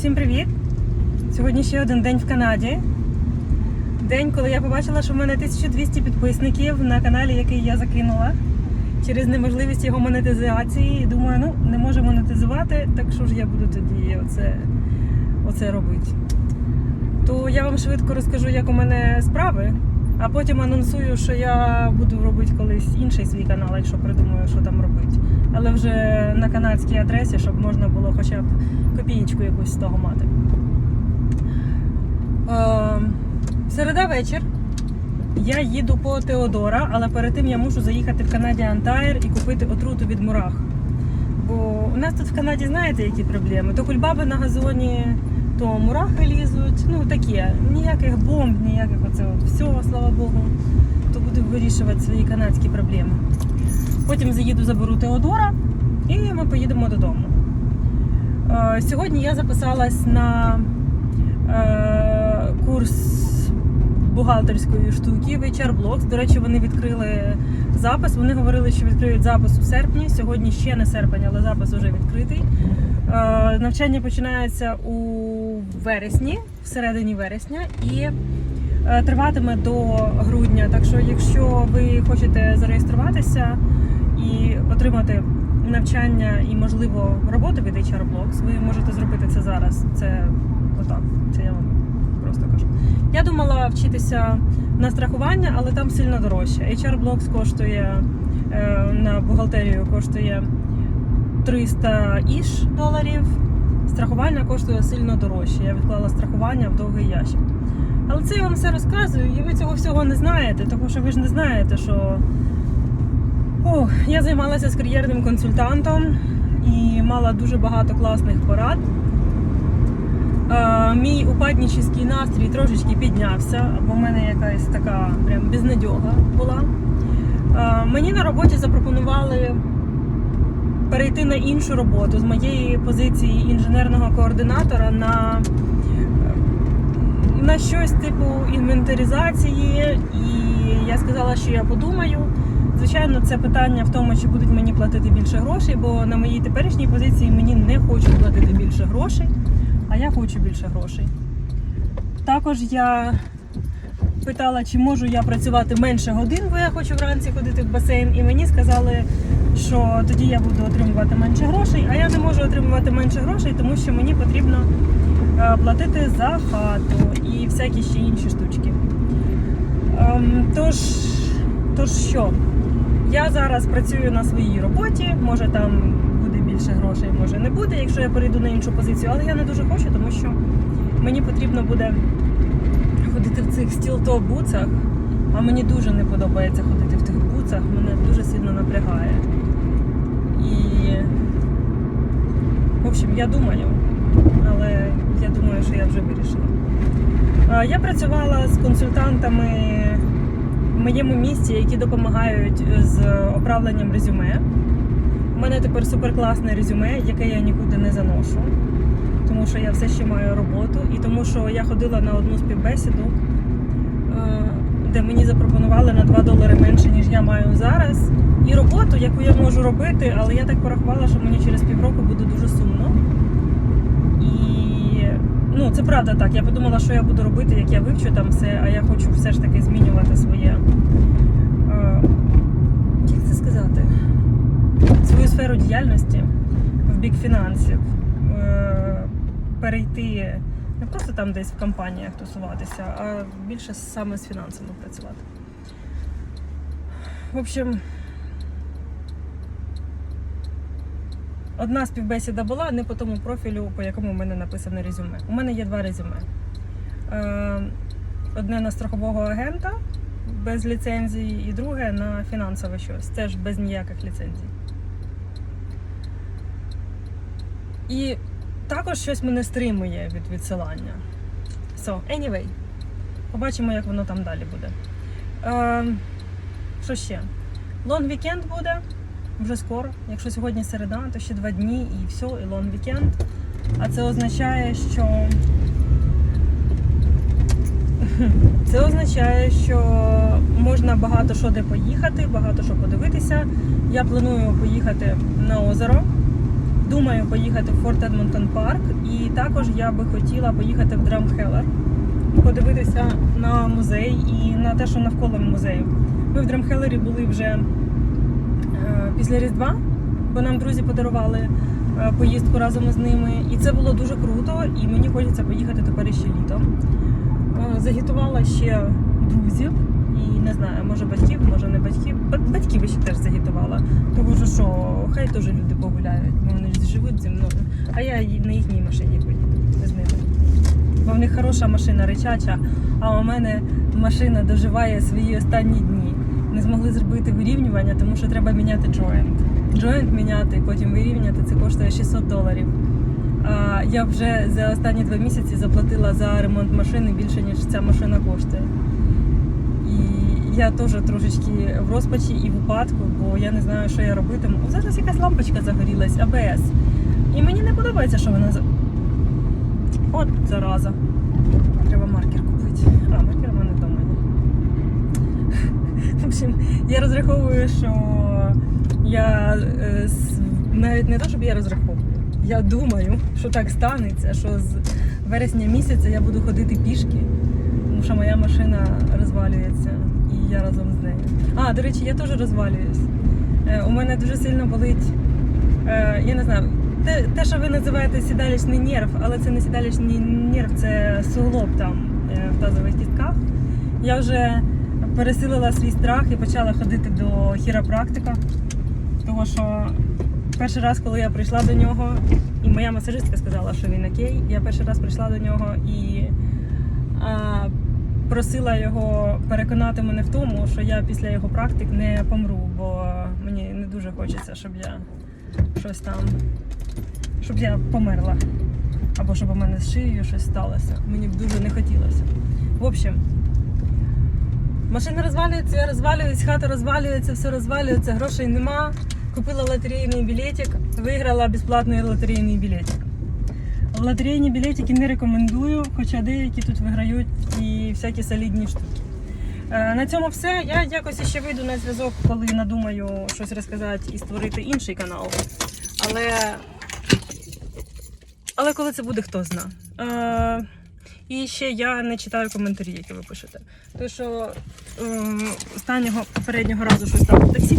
Всім привіт! Сьогодні ще один день в Канаді. День, коли я побачила, що в мене 1200 підписників на каналі, який я закинула через неможливість його монетизації. І думаю, ну не можу монетизувати, так що ж я буду тоді оце, оце робити. То я вам швидко розкажу, як у мене справи, а потім анонсую, що я буду робити колись інший свій канал, якщо придумаю, що там робити. Але вже на канадській адресі, щоб можна було хоча б копієчку якусь з того мати. Е, середа вечір. Я їду по Теодора, але перед тим я мушу заїхати в Канаді Антайр і купити отруту від мурах. Бо у нас тут в Канаді знаєте, які проблеми? То кульбаби на газоні, то мурахи лізуть. Ну таке. Ніяких бомб, ніяких оце всього, слава Богу. То буду вирішувати свої канадські проблеми. Потім заїду, заберу Теодора і ми поїдемо додому. Е, Сьогодні я записалась на е, курс бухгалтерської штуки HR Blocks. До речі, вони відкрили запис. Вони говорили, що відкриють запис у серпні. Сьогодні ще не серпень, але запис вже відкритий. Е, Навчання починається у вересні, в середині вересня, і триватиме до грудня. Так що, якщо ви хочете зареєструватися і отримати навчання і, можливо, роботу від HR Blocks, ви можете зробити це зараз. Це отак. Це я вам просто кажу. Я думала вчитися на страхування, але там сильно дорожче. HR Blocks коштує е, на бухгалтерію коштує 300 іш доларів. Страхування коштує сильно дорожче. Я відклала страхування в довгий ящик. Але це я вам все розказую, і ви цього всього не знаєте, тому що ви ж не знаєте, що Я займалася з кар'єрним консультантом і мала дуже багато класних порад. Е, мій упаднічий настрій трошечки піднявся, бо в мене якась така прям безнадьога була. Е, мені на роботі запропонували перейти на іншу роботу з моєї позиції інженерного координатора на, на щось типу інвентаризації. І я сказала, що я подумаю. Звичайно, це питання в тому, чи будуть мені платити більше грошей, бо на моїй теперішній позиції мені не хочуть платити більше грошей, а я хочу більше грошей. Також я питала, чи можу я працювати менше годин, бо я хочу вранці ходити в басейн, і мені сказали, що тоді я буду отримувати менше грошей, а я не можу отримувати менше грошей, тому що мені потрібно е, платити за хату і всякі ще інші штучки. Ем, Тож, тож що? Я зараз працюю на своїй роботі, може там буде більше грошей, може не буде, якщо я перейду на іншу позицію, але я не дуже хочу, тому що мені потрібно буде ходити в цих стіл-топ буцах, а мені дуже не подобається ходити в тих буцах, мене дуже сильно напрягає. І, в общем, я думаю, але я думаю, що я вже вирішила. Я працювала з консультантами в моєму місті, які допомагають з оправленням резюме. У мене тепер суперкласне резюме, яке я нікуди не заношу, тому що я все ще маю роботу, і тому що я ходила на одну співбесіду, е, де мені запропонували на 2 долари менше, ніж я маю зараз. І роботу, яку я можу робити, але я так порахувала, що мені через півроку буде дуже сумно. І ну, це правда так. Я подумала, що я буду робити, як я вивчу там все, а я хочу все ж таки змінювати своє. Е, як це сказати? Свою сферу діяльності в бік фінансів. Е, перейти не просто там десь в компаніях тусуватися, а більше саме з фінансами працювати. В общем, одна співбесіда була не по тому профілю, по якому в мене написане резюме. У мене є два резюме. Е, Одне на страхового агента без ліцензії, і друге на фінансове щось. Теж без ніяких ліцензій. І також щось мене стримує від відсилання. So, anyway, побачимо, як воно там далі буде. Е, що ще? Лонг вікенд буде вже скоро. Якщо сьогодні середа, то ще два дні і все, і лонг вікенд. А це означає, що це означає, що можна багато що де поїхати, багато що подивитися. Я планую поїхати на озеро думаю поїхати в Форт Едмонтон Парк, і також я би хотіла поїхати в Драмхелер, подивитися на музей і на те, що навколо музею. Ми в Драмхелері були вже е, після Різдва, бо нам друзі подарували е, поїздку разом з ними. І це було дуже круто, і мені хочеться поїхати тепер іще літом. Е, Загітувала ще друзів. І не знаю, може батьків, може не батьків. Ба- Батьків ще теж загітувала. Тому що, що хай теж люди погуляють, вони ж живуть зі мною. А я на їхній машині поїду з ними. Бо в них хороша машина, речача, а у мене машина доживає свої останні дні. Не змогли зробити вирівнювання, тому що треба міняти джойнт. Джойнт міняти, потім вирівняти, це коштує 600 доларів. А я вже за останні два місяці заплатила за ремонт машини більше, ніж ця машина коштує. Я теж трошечки в розпачі і в упадку, бо я не знаю, що я робитиму. О, Зараз якась лампочка загорілась, АБС. І мені не подобається, що вона. От зараза. Треба маркер купити. А, маркер в мене вдома є. В общем, я розраховую, що я е, навіть не те, щоб я розраховую. Я думаю, що так станеться, що з вересня місяця я буду ходити пішки, тому що моя машина розвалюється і я разом з нею. А, до речі, я теж розвалююсь. Е, У мене дуже сильно болить, е, я не знаю, те, те, що ви називаєте сідалічний нерв, але це не сідалічний нерв, це суглоб там е, в тазових кістках. Я вже пересилила свій страх і почала ходити до хіропрактика. Тому що перший раз, коли я прийшла до нього, і моя масажистка сказала, що він окей, я перший раз прийшла до нього і а, просила його переконати мене в тому, що я після його практик не помру, бо мені не дуже хочеться, щоб я щось там, щоб я померла. Або щоб у мене з шиєю щось сталося. Мені б дуже не хотілося. В общем, машина розвалюється, я розвалююсь, хата розвалюється, все розвалюється, грошей нема. Купила лотерейний білетик, виграла безплатний лотерейний білетик. Лотерейні білетики не рекомендую, хоча деякі тут виграють і всякі солідні штуки. Е, На цьому все. Я якось ще вийду на зв'язок, коли надумаю щось розказати і створити інший канал. Але, Але коли це буде, хто зна. Е, І ще я не читаю коментарі, які ви пишете. Тому що е, останнього попереднього разу щось там в таксі